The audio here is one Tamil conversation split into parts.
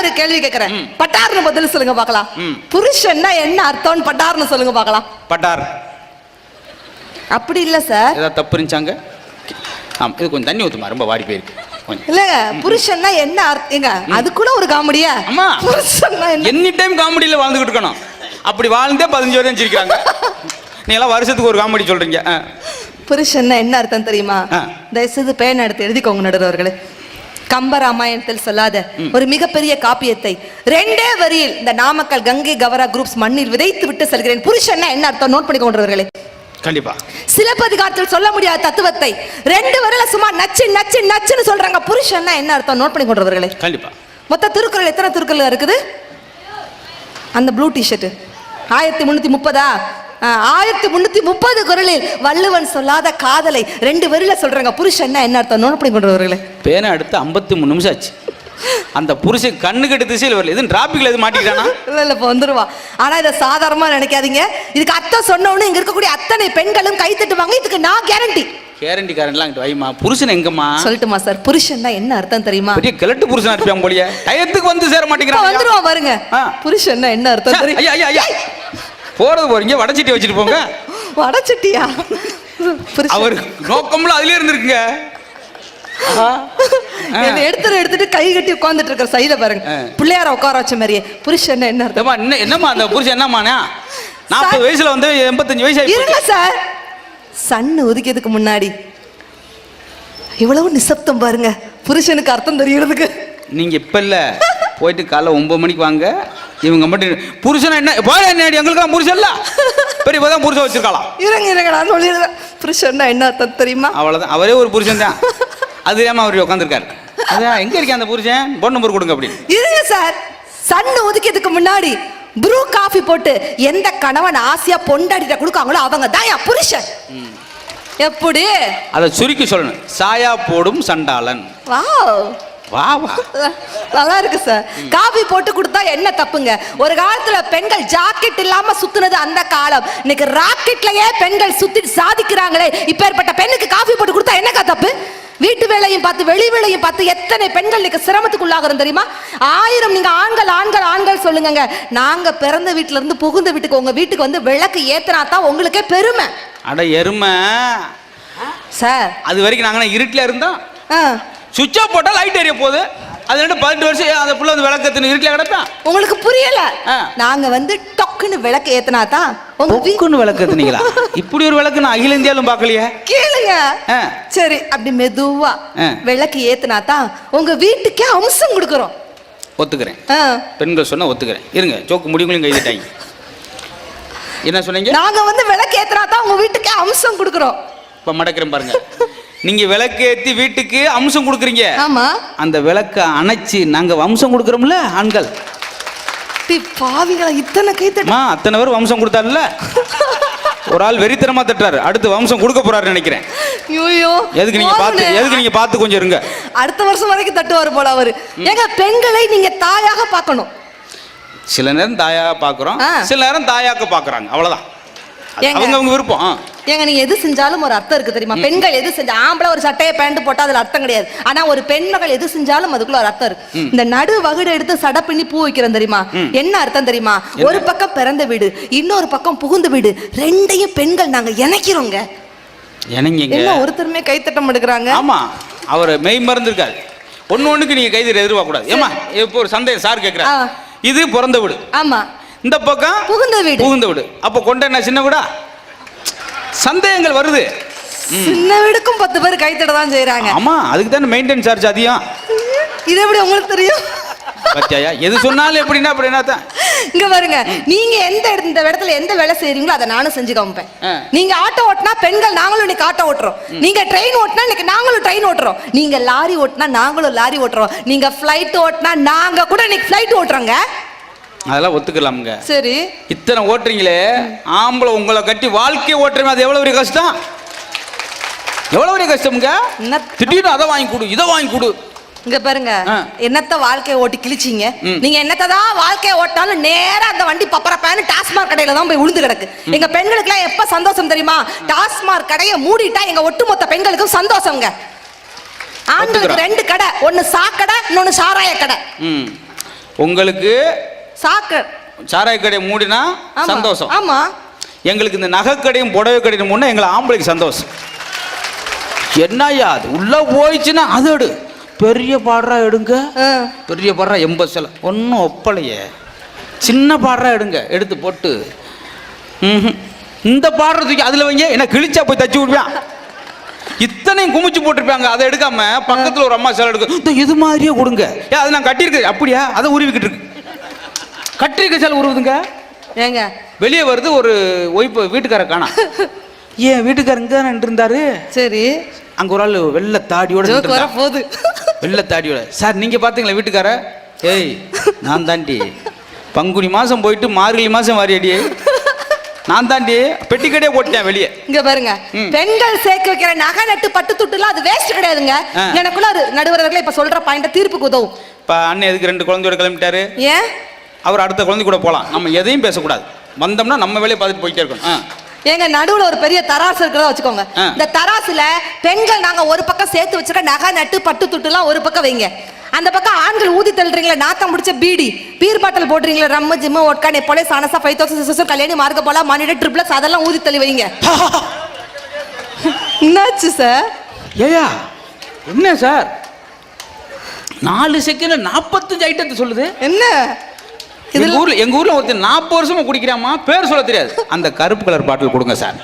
ஒரு கேள்வி கேக்குறேன். பட்டார்னு பதில் சொல்லுங்க பார்க்கலாம். ம். புருஷன்னா என்ன அர்த்தம்னு பட்டார்னு சொல்லுங்க பார்க்கலாம். பட்டார். அப்படி இல்ல சார். ஏதாவது தப்பு இருந்துச்சாங்க? ஆமாம் இது கொஞ்சம் தண்ணி ஊற்றுமா ரொம்ப வாடி போயிருக்கு. இல்லங்க புருஷன்னா என்ன அர்த்தம் ஏங்க அதுக்குள்ள ஒரு காமெடியா? அம்மா. புருஷன்னா என்ன? எனி டைம் காமெடியில் வாழ்ந்துகிட்டு இருக்கணும். அப்படி வாழ்ந்தே பதினஞ்சு வரையும் சிரிக்கிறாங்க நீ எல்லாம் வருஷத்துக்கு ஒரு காமெடி சொல்றீங்க. புருஷன்னா என்ன அர்த்தம் தெரியுமா. தயவுசெய்து பேன் எடுத்து எழுதிக்கோங்க நடுவர்களே. கம்ப ராமாயணத்தில் சொல்லாத ஒரு மிகப்பெரிய காப்பியத்தை ரெண்டே வரியில் இந்த நாமக்கல் கங்கை கவரா குரூப்ஸ் மண்ணில் விதைத்து விட்டு செல்கிறேன். புருஷன்னா என்ன அர்த்தம்? நோட் பண்ணிக்கொண்டவர்களே கண்டிப்பா. சிலப்பதிகாரத்தில் சொல்ல முடியாத தத்துவத்தை ரெண்டு வரையில சும்மா நச்சு நச்சு நச்சுன்னு சொல்றாங்க. புருஷன்னா என்ன அர்த்தம்? நோட் பண்ணிக்கொண்டவர்களே கண்டிப்பா. மொத்த திருக்குறள் எத்தனை திருக்குறள் இருக்குது? அந்த ப்ளூ டிஷர்ட் ஆயிரத்தி முந்நூற்றி முப்பதா? ஆயிரத்தி முந்நூற்றி முப்பது குரலில் வள்ளுவன் சொல்லாத காதலை ரெண்டு வரியில சொல்றாங்க. புருஷன்னா என்ன அர்த்தம்? பண்ணி கொண்டவர்களே பேனை அடுத்து ஐம்பத்தி மூணு நிமிஷம் ஆச்சு. அந்த புருஷன் கண்ணுக்கு எடுத்து திசையில் வரல. எதுவும் டிராபிக்ல எதுவும் மாட்டிக்கிட்டானா? இல்ல இல்ல இப்போ வந்துருவா. ஆனா இதை சாதாரணமா நினைக்காதீங்க. இதுக்கு அத்தை சொன்ன உடனே இங்க இருக்கக்கூடிய அத்தனை பெண்களும் கை தட்டுவாங்க. இதுக்கு நான் கேரண்டி கேரண்டி காரன்லாம் வைமா புருஷன் எங்கம்மா? சொல்லட்டுமா சார் புருஷன்னா என்ன அர்த்தம் தெரியுமா? பெரிய கிழட்டு புருஷனா இருப்பான் போலியே. டயத்துக்கு வந்து சேர மாட்டேங்கிறான். வந்துருவா பாருங்க. ஆ. புருஷன்னா என்ன அர்த்தம் தெரியும்? ஐயா போறது போறீங்க வடச்சிட்டி வச்சுட்டு போங்க. வடச்சட்டியா அவர் நோக்கம்ல அதுலயே இருந்திருக்குங்க. எடுத்துட்டு எடுத்துட்டு கை கட்டி உட்கார்ந்துட்டு இருக்கிற சைத பாருங்க. பிள்ளையார உட்கார வச்ச மாதிரியே. புருஷன் என்ன அர்த்தம்? என்ன என்னம்மா அந்த புருஷன் என்னம்மாண்ணா? நாற்பது வயசுல வந்து எண்பத்தஞ்சு வயசு இருங்க சார். சன்னு ஒதுக்கியதுக்கு முன்னாடி. இவ்வளவு நிசப்தம் பாருங்க. புருஷனுக்கு அர்த்தம் தெரியறதுக்கு. நீங்க இப்ப இல்ல. போயிட்டு காலைல ஒன்பது மணிக்கு வாங்க. இவங்க மட்டும் புருஷனா என்ன? போய் என்ன எங்களுக்கு புருஷன் இல்ல. பெரிய தான் புருஷன் வச்சிருக்கலாம் இருங்க இருங்க நான் சொல்லிடுறேன். புருஷன்னா என்ன தெரியுமா? அவ்வளவுதான். அவரே ஒரு புருஷன் தான். அது ஏமா அவர் உட்காந்துருக்காரு அதான் எங்க இருக்கேன் அந்த புருஷன்? போன் நம்பர் கொடுங்க அப்படி இருங்க சார். சன்னு ஒதுக்கியதுக்கு முன்னாடி ப்ரூ காஃபி போட்டு எந்த கணவன் ஆசையா பொண்டாடிட்ட கொடுக்காங்களோ அவங்க தான் புருஷன். எப்படி? அதை சுருக்கி சொல்லணும். சாயா போடும் சண்டாளன். வாவ். வா வா. நல்லா இருக்கு சார் காபி போட்டு கொடுத்தா என்ன தப்புங்க? ஒரு காலத்துல பெண்கள் ஜாக்கெட் இல்லாம சுத்துனது அந்த காலம். இன்னைக்கு ராக்கெட்லயே பெண்கள் சுத்தி சாதிக்கிறாங்களே. இப்பேற்பட்ட பெண்ணுக்கு காபி போட்டு கொடுத்தா என்னக்கா தப்பு? வீட்டு வேலையும் பார்த்து வெளி வேலையும் பார்த்து எத்தனை பெண்கள் இன்னைக்கு சிரமத்துக்கு உள்ளாகிறோம் தெரியுமா? ஆயிரம் நீங்க ஆண்கள் ஆண்கள் ஆண்கள் சொல்லுங்கங்க. நாங்க பிறந்த வீட்டுல இருந்து புகுந்த வீட்டுக்கு உங்க வீட்டுக்கு வந்து விளக்கு ஏத்துனா தான் உங்களுக்கே பெருமை. அட எருமை. சார் அது வரைக்கும் நாங்கள் இருட்டில் இருந்தோம். சுவிட்ச் ஆஃப் போட்டால் லைட் எரிய போகுது. அது ரெண்டு பதினெட்டு வருஷம் அந்த புள்ள வந்து விளக்கத்துன்னு இருட்டில் கிடப்பேன்? உங்களுக்கு புரியல. நாங்க வந்து டொக்குன்னு விளக்கு ஏத்துனா தான் உங்க வீ- பொக்குன்னு விளக்கத்துனீங்களா இப்படி ஒரு விளக்கு நான் அகில இந்தியாலும் பார்க்கலையே. கேளுங்க. சரி அப்படி மெதுவா. விளக்கு ஏத்துனா தான் உங்க வீட்டுக்கே அம்சம் கொடுக்குறோம். ஒத்துக்கிறேன். பெண்கள் சொன்னா ஒத்துக்கிறேன். இருங்க ஜோக்கு முடிவுகளையும் கைதிட்டாங்க என்ன சொன்னீங்க? நாங்க வந்து விளக்கு ஏத்துனா தான் உங்க வீட்டுக்கே அம்சம் கொடுக்குறோம். இப்போ மடக்கிறேன் பாருங்க. நீங்க விளக்கு ஏத்தி வீட்டுக்கு அம்சம் கொடுக்குறீங்க. ஆமா. அந்த விளக்கை அணைச்சு நாங்க வம்சம் கொடுக்குறோம்ல ஆண்கள். டி, பாவிங்களா இத்தனை கை தட்டு. அம்மா அத்தனை பேர் வம்சம் கொடுத்தாருல்ல? ஒரு ஆள் வெறித்தனமா தட்டுறாரு. அடுத்து வம்சம் கொடுக்க போறாரு நினைக்கிறேன். ஐயோ எதுக்கு நீங்க பார்த்து எதுக்கு நீங்க பார்த்து கொஞ்சம் இருங்க. அடுத்த வருஷம் வரைக்கும் தட்டுவாரு போல அவரு. ஏங்க பெண்களை நீங்க தாயாக பார்க்கணும். சில நேரம் தாயாக பார்க்குறோம். சில நேரம் தாயாக்க பார்க்குறாங்க. அவ்வளோதான்? அவங்க அவங்க விருப்பம். ஏங்க நீங்க எது செஞ்சாலும் ஒரு அர்த்தம் இருக்கு தெரியுமா? பெண்கள் எது செஞ்சா ஆம்பளை ஒரு சட்டையை பேண்ட் போட்டா அதுல அர்த்தம் கிடையாது. ஆனா ஒரு பெண்மகள் எது செஞ்சாலும் அதுக்குள்ள ஒரு அர்த்தம் இருக்கு. இந்த நடு வகுடு எடுத்து சடை பின்னி பூ வைக்கிறோம் தெரியுமா? என்ன அர்த்தம் தெரியுமா? ஒரு பக்கம் பிறந்த வீடு இன்னொரு பக்கம் புகுந்த வீடு ரெண்டையும் பெண்கள் நாங்க இணைக்கிறோங்க. என்ன ஒருத்தருமே கைத்தட்டம் எடுக்கிறாங்க? ஆமா அவர் மெய் மறந்து இருக்காது ஒன்று ஒன்றுக்கு நீங்க கைது எதிர்பார்க்கக்கூடாது ஏமா இப்போ ஒரு சந்தேகம் சார் கேட்குறாரு ஆ. இது பிறந்த வீடு. ஆமா. இந்த பக்கம் புகுந்த வீடு. புகுந்த வீடு. அப்போ கொண்ட என்ன சின்ன வீடா? சந்தேகங்கள் வருது. சின்ன வீடுக்கும் பத்து பேர் கைத்தட்ட தான் செய்யறாங்க ஆமா அதுக்கு தானே மெயின்டெனன்ஸ் சார்ஜ் அதிகம். இது எப்படி உங்களுக்கு தெரியும்? பத்தியாயா எது சொன்னாலும் எப்படின்னா அப்படின்னா தான் இங்க பாருங்க நீங்க எந்த இந்த இடத்துல எந்த வேலை செய்றீங்களோ அதை நானும் செஞ்சு காமிப்பேன். நீங்க ஆட்டோ ஓட்டினா பெண்கள் நாங்களும் இன்னைக்கு ஆட்டோ ஓட்டுறோம். நீங்க ட்ரெயின் ஓட்டினா இன்னைக்கு நாங்களும் ட்ரெயின் ஓட்டுறோம். நீங்க லாரி ஓட்டினா நாங்களும் லாரி ஓட்டுறோம். நீங்க ஃப்ளைட் ஓட்டினா நாங்க கூட இன்னைக்கு ஃப்ளைட் ஓட்டுறோங்க. அதெல்லாம் ஒத்துக்கலாமுங்க. சரி. இத்தனை ஓட்டுறீங்களே ஆம்பளை உங்களை கட்டி வாழ்க்கையை ஓட்டுறீங்க அது எவ்வளவு பெரிய கஷ்டம்? எவ்வளவு பெரிய கஷ்டமுங்க? திடீர்னு அதை வாங்கி கொடு இதை வாங்கி கொடு. இங்க பாருங்க. என்னத்த வாழ்க்கையை ஓட்டி கிழிச்சீங்க. நீங்க என்னத்த தான் வாழ்க்கையை ஓட்டாலும் நேரா அந்த வண்டி பப்பரப்பான்னு டாஸ்மாக் கடையில தான் போய் விழுந்து கிடக்கு. எங்க பெண்களுக்குலாம் எப்ப சந்தோஷம் தெரியுமா? டாஸ்மாக் கடையை மூடிட்டா எங்க ஒட்டுமொத்த பெண்களுக்கும் சந்தோஷம்ங்க ஆண்களுக்கு. ரெண்டு கடை ஒன்னு சாக்கடை இன்னொன்னு சாராய கடை. உங்களுக்கு சாக்க சாராய கடை மூடினா. சந்தோஷம். ஆமா. எங்களுக்கு இந்த நகைக்கடையும் புடவை கடையும் முன்னே எங்களை ஆம்பளைக்கு சந்தோஷம். என்னய்யா அது? உள்ள போயிடுச்சுன்னா அது எடு. பெரிய பாடுறா எடுங்க. பெரிய பாடுறா எண்பது சில. ஒன்றும் ஒப்பலையே. சின்ன பாடுறா எடுங்க. எடுத்து போட்டு. இந்த பாடுற தூக்கி அதில் வைங்க. என்ன கிழிச்சா போய் தச்சு விடுவான் இத்தனையும் குமிச்சு போட்டிருப்பாங்க. அதை எடுக்காம பக்கத்தில் ஒரு அம்மா சிலை எடுக்கும் "இந்த இது மாதிரியே கொடுங்க. ஏ அது நான் கட்டியிருக்கேன். அப்படியா? அதை உருவிக்கிட்டு இருக்கு. கட்டியிருக்க சிலை உருவுதுங்க? ஏங்க. வெளியே வருது ஒரு ஒய்ப்பு வீட்டுக்கார காணா ஏன் வீட்டுக்காரர் இங்கே தானே இருந்தாரு சரி. அங்கே ஒரு ஆள் வெள்ளை தாடியோட வர. போகுது வெள்ளை தாடியோட. சார் நீங்கள் பார்த்தீங்களா வீட்டுக்கார? ஏய் நான் தாண்டி. பங்குனி மாதம் போயிட்டு மார்கழி மாதம் வாரியடி நான் தாண்டி பெட்டி கடையே போட்டேன் வெளியே. இங்க பாருங்க. பெண்கள் சேர்க்க வைக்கிற நகை நட்டு பட்டு துட்டுலாம் அது வேஸ்ட் கிடையாதுங்க. எனக்குள்ள ஒரு நடுவர்களே இப்ப சொல்ற பாயிண்ட் தீர்ப்புக்கு உதவும். இப்போ அண்ணன் எதுக்கு ரெண்டு குழந்தையோட கிளம்பிட்டாரு? ஏன்? அவர் அடுத்த குழந்தை கூட போகலாம் நம்ம எதையும் பேசக்கூடாது. வந்தோம்னா நம்ம வேலையை பார்த்துட்டு போயிட்டே இருக்கணும். ஆ. ஏங்க நடுவுல ஒரு பெரிய தராசு இருக்கிறதா வச்சுக்கோங்க. இந்த தராசுல பெண்கள் நாங்க ஒரு பக்கம் சேர்த்து வச்சிருக்க நகை நட்டு பட்டு துட்டுலாம் ஒரு பக்கம் வைங்க. அந்த பக்கம் ஆண்கள் ஊதி தள்ளுறீங்களா நாத்தம் முடிச்ச பீடி. பீர் பாட்டில் போடுறீங்களா ரம்மு ஜிம்மு ஒட்கா நெப்போலே சானசா ஃபைவ் தௌசண்ட் சிக்ஸ் கல்யாணி மார்க்க போல மணிட ட்ரிப்ளஸ் அதெல்லாம் ஊதி தள்ளி வைங்க. என்னாச்சு சார்? ஏயா என்ன சார்? நாலு செகண்ட்ல நாற்பத்தஞ்சு ஐட்டத்தை சொல்லுது. என்ன? எங்க இதுல ஊர்ல எங்க ஊர்ல ஒருத்தர் நாற்பது வருஷமா குடிக்கிறாமா பேர் சொல்ல தெரியாது. அந்த கருப்பு கலர் பாட்டில் கொடுங்க சார்.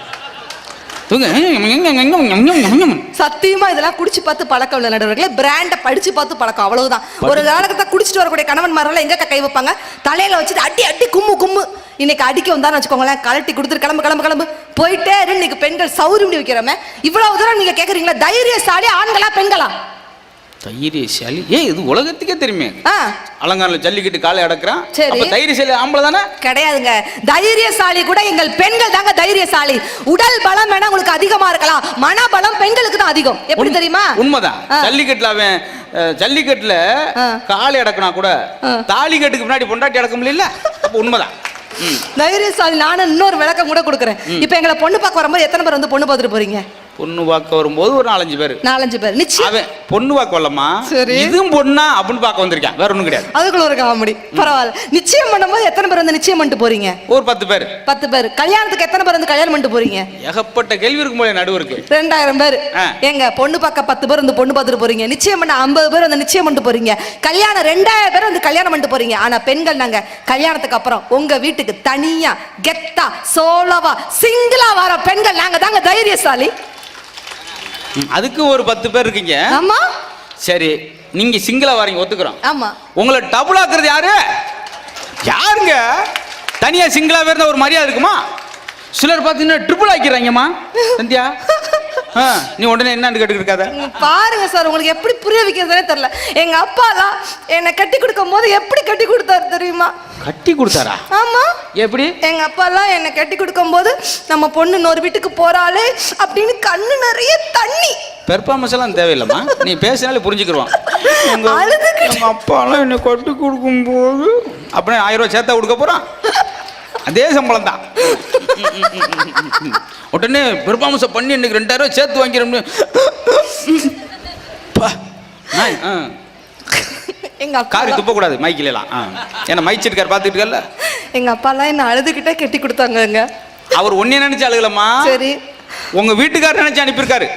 சத்தியமா இதெல்லாம் குடிச்சு பார்த்து பழக்கம் உள்ள நடுவர்களே பிராண்டை படிச்சு பார்த்து பழக்கம் அவ்வளவுதான். ஒரு காலகட்டத்தை குடிச்சிட்டு வரக்கூடிய கணவன் மாரெல்லாம் எங்க கை வைப்பாங்க? தலையில வச்சுட்டு அடி அடி கும்மு கும்மு. இன்னைக்கு அடிக்க வந்தான்னு வச்சுக்கோங்களேன் கழட்டி கொடுத்துட்டு கிளம்பு கிளம்பு கிளம்பு. போயிட்டே இன்னைக்கு பெண்கள் சௌரி முடி வைக்கிறோமே. இவ்வளவு தூரம் நீங்க கேக்குறீங்களா தைரியசாலி ஆண்களா பெண்களா? தைரியசாலி ஏய் இது உலகத்துக்கே தெரியுமே. அலங்காரில் ஜல்லிக்கட்டு காலை அடக்குறான். சரி. அப்ப தைரியசாலி ஆம்பளை தானே? கிடையாதுங்க. தைரியசாலி கூட எங்கள் பெண்கள் தாங்க தைரியசாலி. உடல் பலம் வேணா உங்களுக்கு அதிகமா இருக்கலாம். மனபலம் பெண்களுக்கு தான் அதிகம். எப்படி தெரியுமா? உண்மைதான். ஜல்லிக்கட்டுல அவன் ஜல்லிக்கட்டுல. காலை அடக்குனா கூட. தாலி கட்டுக்கு முன்னாடி பொண்டாட்டி அடக்க முடியல? அப்ப உண்மைதான். தைரியசாலி நானும் இன்னொரு விளக்கம் கூட கொடுக்குறேன். இப்போ எங்களை பொண்ணு பார்க்க வரும்போது எத்தனை பேர் வந்து பொண்ணு பார்த்துட்டு போறீங்க? பொண்ணு பார்க்க வரும்போது ஒரு நாலஞ்சு பேர். நாலஞ்சு பேர். நிச்சயம். அவன் பொண்ணு பார்க்க வரலமா சரி. இதுவும் பொண்ணா அப்படின்னு பார்க்க வந்திருக்கான். வேற ஒண்ணும் கிடையாது. அதுக்குள்ள ஒரு காமெடி பரவாயில்ல. நிச்சயம் பண்ணும்போது எத்தனை பேர் வந்து நிச்சயம் பண்ணிட்டு போறீங்க? ஒரு பத்து பேர். பத்து பேர். கல்யாணத்துக்கு எத்தனை பேர் வந்து கல்யாணம் பண்ணிட்டு போறீங்க? ஏகப்பட்ட கேள்வி இருக்கும் போல நடுவருக்கு ரெண்டாயிரம் பேர். ஆ. ஏங்க பொண்ணு பார்க்க பத்து பேர் வந்து பொண்ணு பார்த்துட்டு போறீங்க. நிச்சயம் பண்ண ஐம்பது பேர் வந்து நிச்சயம் பண்ணிட்டு போறீங்க. கல்யாணம் ரெண்டாயிரம் பேர் வந்து கல்யாணம் பண்ணிட்டு போறீங்க. ஆனா பெண்கள் நாங்க கல்யாணத்துக்கு அப்புறம் உங்க வீட்டுக்கு தனியா கெத்தா சோலவா சிங்கிளா வர பெண்கள் நாங்க தாங்க தைரியசாலி. அதுக்கு ஒரு பத்து பேர் இருக்கீங்க. ஆமா. சரி நீங்க சிங்கிளா வரீங்க ஒத்துக்கிறோம். ஆமா. உங்களை டபுள் ஆக்குறது யாரு? யாருங்க? தனியா சிங்கிளா இருந்தா ஒரு மரியாதை இருக்குமா? சிலர் பார்த்தீங்கன்னா ட்ரிபிள் ஆக்கிறாங்கம்மா சந்தியா? நீ உடனே என்னன்னு கேட்டுக்கிட்டு பாருங்க சார் உங்களுக்கு எப்படி புரிய வைக்கிறதுனே தெரியல. எங்க அப்பாலாம் என்னை கட்டி கொடுக்கும் போது எப்படி கட்டி கொடுத்தாரு தெரியுமா? கட்டி கொடுத்தாரா? ஆமா. எப்படி? எங்க அப்பாலாம் என்னை கட்டி கொடுக்கும் போது நம்ம பொண்ணு இன்னொரு வீட்டுக்கு போறாளே அப்படின்னு கண்ணு நிறைய தண்ணி. பெர்ஃபார்மன்ஸ் எல்லாம் தேவையில்லைம்மா. நீ பேசினாலே புரிஞ்சுக்கிருவான். எங்க அப்பாலாம் என்னை கட்டி கொடுக்கும்போது அப்படியே ஆயிரம் ரூபாய் சேர்த்தா கொடுக்க போறான். அதே சம்பளம் தான் உடனே பெர்ஃபார்மன்ஸை பண்ணி இன்னைக்கு ரெண்டாயிரம் சேர்த்து வாங்கிறோம்னு. எங்க காரி அப்பா துப்பக்கூடாது மைக்கில் எல்லாம். ஏன்னா மைச்சிருக்கார் பார்த்துட்டு இருக்கல எங்க அப்பாலாம் என்ன அழுதுகிட்டே கட்டி கொடுத்தாங்கங்க. அவர் ஒன்னே நினைச்சு அழுகலம்மா. சரி. உங்க வீட்டுக்காரர் நினைச்சு அனுப்பியிருக்காரு.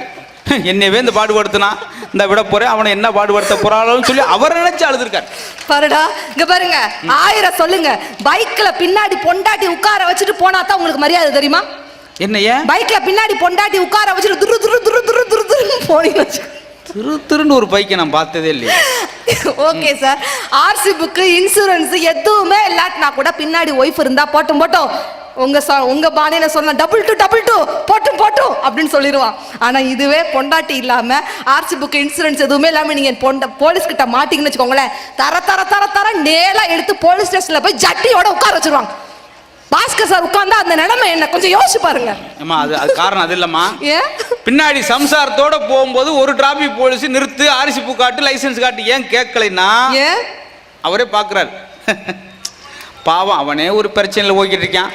என்னையவே இந்த பாடுபடுத்தினா இந்த விட போறேன் அவனை என்ன பாடுபடுத்த போறாளோன்னு சொல்லி அவர் நினைச்சு அழுதுருக்காரு. பாருடா இங்க பாருங்க ஆயிரம் சொல்லுங்க. பைக்ல பின்னாடி பொண்டாட்டி உட்கார வச்சுட்டு போனா தான் உங்களுக்கு மரியாதை தெரியுமா? என்ன ஏன் பைக்ல பின்னாடி பொண்டாட்டி உட்கார வச்சுட்டு துரு துரு துரு துரு துரு துருன்னு போனீங்க திரு திருன்னு ஒரு பைக்கை நான் பார்த்ததே இல்லையே. Okay sir RC book insurance எதுவுமே இல்லாட்டினா கூட பின்னாடி ஒய்ஃப் இருந்தா போட்டும் போட்டோம். உங்க உங்க பாணியில சொன்னா டபுள் டூ டபுள் டூ போட்டும் போட்டும் அப்படின்னு சொல்லிடுவான் ஆனா இதுவே பொண்டாட்டி இல்லாம ஆர்சி புக்கு இன்சூரன்ஸ் எதுவுமே இல்லாம நீங்க பொண்ட போலீஸ் கிட்ட மாட்டீங்கன்னு வச்சுக்கோங்களேன் தர தர தர தர நேரா எடுத்து போலீஸ் ஸ்டேஷன்ல போய் ஜட்டியோட உட்கார வச்சிருவாங்க. பாஸ்கர் சார் உட்கார்ந்தா அந்த நிலைமை என்ன? கொஞ்சம் யோசிச்சு பாருங்க. ஏம்மா அது அது காரணம் அது இல்லைம்மா. பின்னாடி சம்சாரத்தோட போகும்போது ஒரு டிராபிக் போலீஸ் நிறுத்து ஆரிசி பூ காட்டு லைசென்ஸ் காட்டு. ஏன் கேட்கலைன்னா அவரே பார்க்குறாரு பாவம் அவனே ஒரு பிரச்சனையில் போய்கிட்டு இருக்கான்.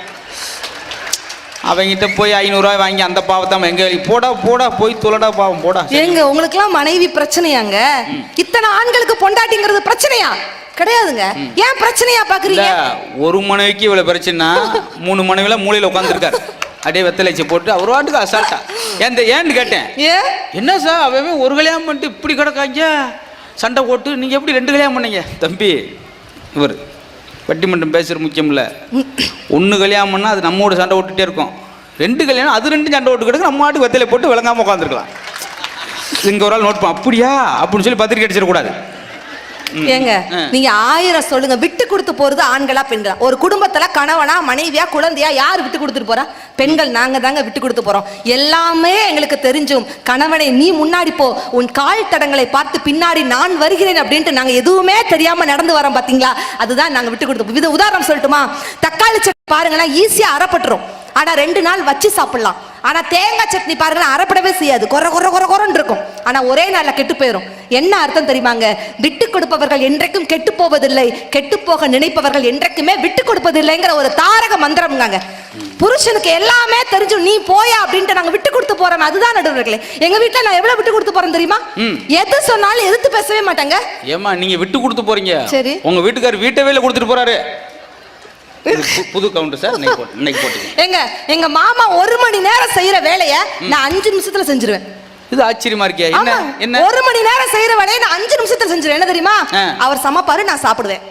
அவங்கிட்ட போய் ஐநூறுரூவா வாங்கி அந்த பாவத்தை எங்க போடா போடா போய் தொலைடா பாவம் போடா. ஏங்க உங்களுக்குலாம் மனைவி பிரச்சனையாங்க? இத்தனை ஆண்களுக்கு பொண்டாட்டிங்கிறது பிரச்சனையா? கிடையாதுங்க. ஏன் பிரச்சனையா பாக்குறீங்க? ஒரு மனைவிக்கு இவ்வளவு பிரச்சனைனா மூணு மனைவில மூலையில உட்காந்துருக்காரு அப்படியே வெத்தலைச்சி போட்டு அவர் வாட்டுக்கு அசால்ட்டா. ஏன் ஏன்னு கேட்டேன். ஏ? என்ன சார் அவன் ஒரு கல்யாணம் பண்ணிட்டு இப்படி கிடக்காங்க? சண்டை போட்டு நீங்கள் எப்படி ரெண்டு கல்யாணம் பண்ணீங்க? தம்பி இவர் வெட்டிமன்றம் பேசுகிற முக்கியம் இல்லை ஒன்று கல்யாணம் பண்ணால் அது நம்மோட சண்டை விட்டுட்டே இருக்கும். ரெண்டு கல்யாணம் அது ரெண்டு சண்டை விட்டு கிடக்கு நம்ம மாட்டுக்கு வெத்தலை போட்டு விளங்காமல் உட்காந்துருக்கலாம் இங்கே ஒரு ஆள் நோட் அப்படியா? அப்படின்னு சொல்லி பத்திரிக்கை அடிச்சிடக்கூடாது. ஏங்க. நீங்க ஆயிரம் சொல்லுங்க விட்டு கொடுத்து போறது ஆண்களா பெண்களா? ஒரு குடும்பத்துல கணவனா மனைவியா குழந்தையா யார் விட்டு கொடுத்துட்டு போறா? பெண்கள் நாங்க தாங்க விட்டு கொடுத்து போறோம். எல்லாமே எங்களுக்கு தெரிஞ்சும். கணவனை நீ முன்னாடி போ. உன் கால் தடங்களை பார்த்து பின்னாடி நான் வருகிறேன் அப்படின்ட்டு நாங்க எதுவுமே தெரியாம நடந்து வரோம் பாத்தீங்களா? அதுதான் நாங்க விட்டு கொடுத்து இது உதாரணம் சொல்லட்டுமா? தக்காளி சட்னி பாருங்களேன் ஈஸியா அறப்பட்டுரும் ஆனா ரெண்டு நாள் வச்சு சாப்பிடலாம். ஆனா தேங்காய் சட்னி பாருங்களேன் அறப்படவே செய்யாது. கொர கொர கொர கொரன்னு இருக்கும். ஆனா ஒரே நாள்ல கெட்டு போயிடும் என்ன அர்த்தம் தெரியுமாங்க? விட்டு கொடுப்பவர்கள் என்றைக்கும் கெட்டு போவதில்லை. கெட்டு போக நினைப்பவர்கள் என்றைக்குமே விட்டு கொடுப்பதில்லைங்கிற ஒரு தாரக மந்திரம்ங்க புருஷனுக்கு எல்லாமே தெரிஞ்சு நீ போயா அப்படின்ட்டு நாங்க விட்டு கொடுத்து போறோம் அதுதான் நடுவர்களே. எங்க வீட்ல நான் எவ்வளவு விட்டு கொடுத்து போறேன் தெரியுமா. எது சொன்னாலும் எதிர்த்து பேசவே மாட்டாங்க. ஏம்மா நீங்கள் விட்டு கொடுத்து போகிறீங்க சரி. உங்கள் வீட்டுக்கார் வீட்டை வேலை கொடுத்துட்டு போகிறாரு புது கவுண்டர் சார் இன்னைக்கு போட்டு எங்க எங்க மாமா ஒரு மணி நேரம் செய்யற வேலைய நான் அஞ்சு நிமிஷத்துல செஞ்சிருவேன். இது ஆச்சரியமா இருக்கே. என்ன என்ன? ஒரு மணி நேரம் செய்யற வேலையை நான் அஞ்சு நிமிஷத்துல செஞ்சிருவேன். என்ன தெரியுமா. அவர் சமைப்பாரு நான் சாப்பிடுவேன்.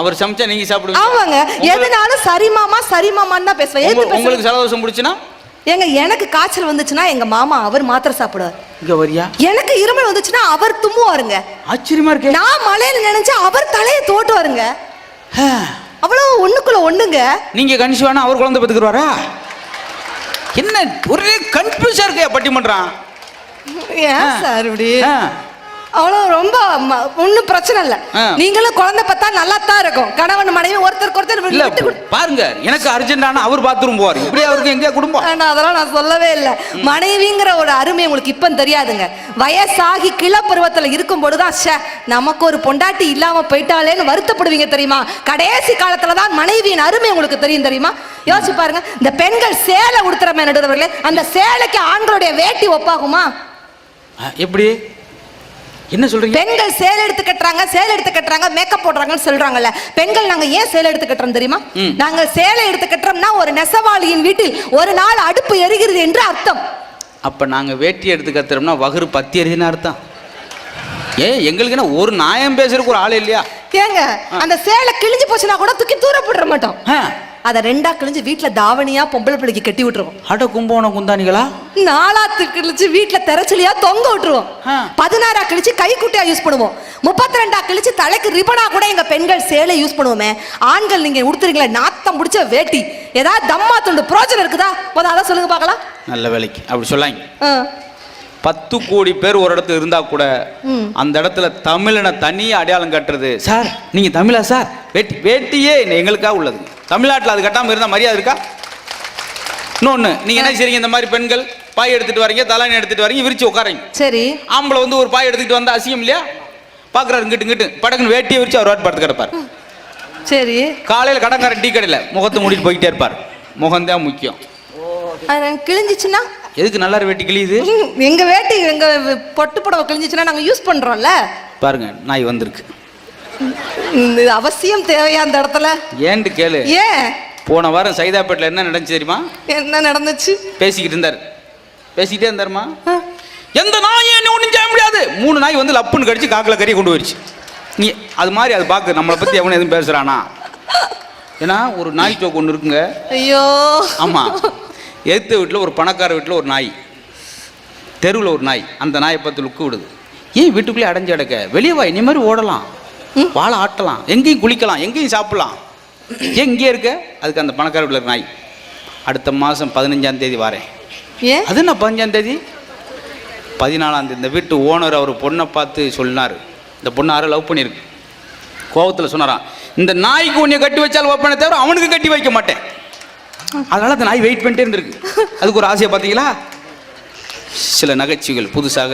அவர் சமைச்சா நீங்க சாப்பிடுவீங்க. ஆமாங்க. எதுனாலும் சரி மாமா சரி மாமான்னு தான் பேசுவேன். உங்களுக்கு ஜலதோஷம் பிடிச்சுன்னா? ஏங்க எனக்கு காய்ச்சல் வந்துச்சுன்னா எங்க மாமா அவர் மாத்திரை சாப்பிடுவார். இங்க வரியா? எனக்கு இருமல் வந்துச்சுன்னா அவர் தும்முவாருங்க. ஆச்சரியமா இருக்கே. நான் மலையில நினைச்சு அவர் தலையை தோட்டுவாருங்க. அவ்வளவு ஒண்ணுக்குள்ள ஒண்ணுங்க. நீங்க கன்சிவானா அவர் குழந்தை பெற்றுக்குருவாரா என்ன ஒரே கன்ஃபியூஸா இருக்கே பட்டிமன்றம். ஏன் சார் இப்படி. அவ்வளோ ரொம்ப ம- ஒண்ணும் பிரச்சனை இல்ல. நீங்களும் குழந்தை பார்த்தா நல்லா தான் இருக்கும். கணவன் மனைவி ஒருத்தருக்கு ஒருத்தர் இல்ல பாருங்க எனக்கு அர்ஜென்டான அவர் பாத்ரூம் போவார். இப்படி அவருக்கு எங்க குடும்பம்? வேண்டாம், அதெல்லாம் நான் சொல்லவே இல்லை. மனைவிங்கிற ஒரு அருமை உங்களுக்கு இப்ப தெரியாதுங்க. வயசாகி கிளப்பருவத்துல இருக்கும் பொழுதுதான் ஷே நமக்கு ஒரு பொண்டாட்டி இல்லாம போயிட்டாலேன்னு வருத்தப்படுவீங்க தெரியுமா? கடைசி காலத்துல தான் மனைவியின் அருமை உங்களுக்கு தெரியும் தெரியுமா? யோசிச்சு பாருங்க. இந்த பெண்கள் சேலை உடுத்துறமே நடுவர்களே அந்த சேலைக்கு ஆண்களுடைய வேட்டி ஒப்பாகுமா? எப்படி? என்ன சொல்றீங்க? பெண்கள் சேலை எடுத்து கட்டுறாங்க சேலை எடுத்து கட்டுறாங்க மேக்கப் போடுறாங்கன்னு சொல்றாங்கல்ல. பெண்கள் நாங்க ஏன் சேலை எடுத்து கட்டுறோம் தெரியுமா. நாங்க சேலை எடுத்து கட்டுறோம்னா ஒரு நெசவாளியின் வீட்டில் ஒரு நாள் அடுப்பு எரிகிறது என்று அர்த்தம். அப்ப நாங்க வேட்டி எடுத்து கத்துறோம்னா வகுறு பத்தி எரிதுன்னு அர்த்தம். ஏ எங்களுக்கு என்ன ஒரு நியாயம் பேசுறதுக்கு ஒரு ஆள் இல்லையா? ஏங்க அந்த சேலை கிழிஞ்சு போச்சுன்னா கூட தூக்கி தூர போட்டுற மாட்டோம். அதை ரெண்டா கிழிஞ்சு வீட்டுல தாவணியா பொம்பளை பிள்ளைக்கு கட்டி விட்டுருவோம். அட கும்பகோணம் குந்தானிகளா நாலாத்து கிழிச்சு வீட்டுல தெரச்சலியா தொங்க விட்டுருவோம். ஆ. பதினாறா கிழிச்சு கை குட்டியா யூஸ் பண்ணுவோம். முப்பத்தி ரெண்டா கிழிச்சு தலைக்கு ரிபனா கூட எங்க பெண்கள் சேலை யூஸ் பண்ணுவோமே. ஆண்கள் நீங்க உடுத்துறீங்களே நாத்தம் பிடிச்ச வேட்டி. ஏதாவது தம்மா துண்டு பிரோஜனம் இருக்குதா? முதல்ல அதை சொல்லுங்க பார்க்கலாம். நல்ல வேலைக்கு. அப்படி சொல்லாங்க. ஆ. பத்து கோடி பேர் ஒரு இடத்துல இருந்தா கூட. அந்த இடத்துல தமிழனை தனியாக அடையாளம் கட்டுறது. சார் நீங்க தமிழா சார்? வேட்டி வேட்டியே எங்களுக்காக உள்ளது. தமிழ்நாட்டில் அது கட்டாமல் இருந்தால் மரியாதை இருக்கா? இன்னொன்று நீங்க என்ன செய்றீங்க? இந்த மாதிரி பெண்கள் பாய் எடுத்துட்டு வரீங்க தலையணை எடுத்துட்டு வரீங்க விரிச்சு உட்காரீங்க சரி. ஆம்பளை வந்து ஒரு பாய் எடுத்துக்கிட்டு வந்தா அசியம் இல்லையா? பார்க்குறாரு இங்கிட்டு இங்கிட்டு. படக்குன்னு வேட்டியை விரிச்சு அவர் வாட்டு படுத்து கிடப்பார் சரி. காலையில் கடங்காரன் டீ கடையில் முகத்தை மூடிட்டு போய்கிட்டே இருப்பார். முகம்தான் முக்கியம். கிழிஞ்சிச்சுன்னா? எதுக்கு நல்லா வேட்டி கிழியுது? எங்க வேட்டி எங்க பொட்டு புடவை கிழிஞ்சிச்சுன்னா நாங்க யூஸ் பண்றோம்ல? பாருங்க நாய் வந்திருக்கு. அவசியம் தேவையா அந்த இடத்துல? ஏன்ட்டு கேளு. ஏன்? போன வாரம் சைதாப்பேட்டில் என்ன நடந்துச்சு தெரியுமா? என்ன நடந்துச்சு? பேசிக்கிட்டு இருந்தார். பேசிக்கிட்டே இருந்தாருமா. எந்த நாயும் என்ன ஒன்றும் செய்ய முடியாது. மூணு நாய் வந்து லப்புன்னு கடிச்சு காக்கில் கறியை கொண்டு போயிடுச்சு நீ அது மாதிரி அது பார்க்கு நம்மளை பற்றி எவனும் எதுவும் பேசுகிறானா ஏன்னா ஒரு நாய் சோக்கு ஒன்று இருக்குங்க. ஐயோ. ஆமாம் எதிர்த்த வீட்டில் ஒரு பணக்கார வீட்டில் ஒரு நாய். தெருவில் ஒரு நாய். அந்த நாயை பார்த்து லுக்கு விடுது. ஏன் வீட்டுக்குள்ளே அடைஞ்சு கிடக்க. வெளியே வா இனி மாதிரி ஓடலாம். வாழை ஆட்டலாம் எங்கேயும் குளிக்கலாம் எங்கேயும் சாப்பிடலாம். ஏன் இங்கே இருக்க? அதுக்கு அந்த பணக்கார இருக்க நாய். அடுத்த மாதம் பதினஞ்சாம் தேதி வரேன். அது என்ன பதினஞ்சாம் தேதி? பதினாலாம் தேதி. இந்த வீட்டு ஓனர் அவர் பொண்ணை பார்த்து சொன்னார். இந்த பொண்ணு யாரும் லவ் பண்ணியிருக்கு. கோவத்தில் சொன்னாராம். இந்த நாய்க்கு உன்னை கட்டி வச்சால் வைப்பேனே தவிர அவனுக்கு கட்டி வைக்க மாட்டேன். அதனால அந்த நாய் வெயிட் பண்ணிட்டே இருந்திருக்கு. அதுக்கு ஒரு ஆசையை பார்த்தீங்களா? சில நகைச்சுவைகள் புதுசாக.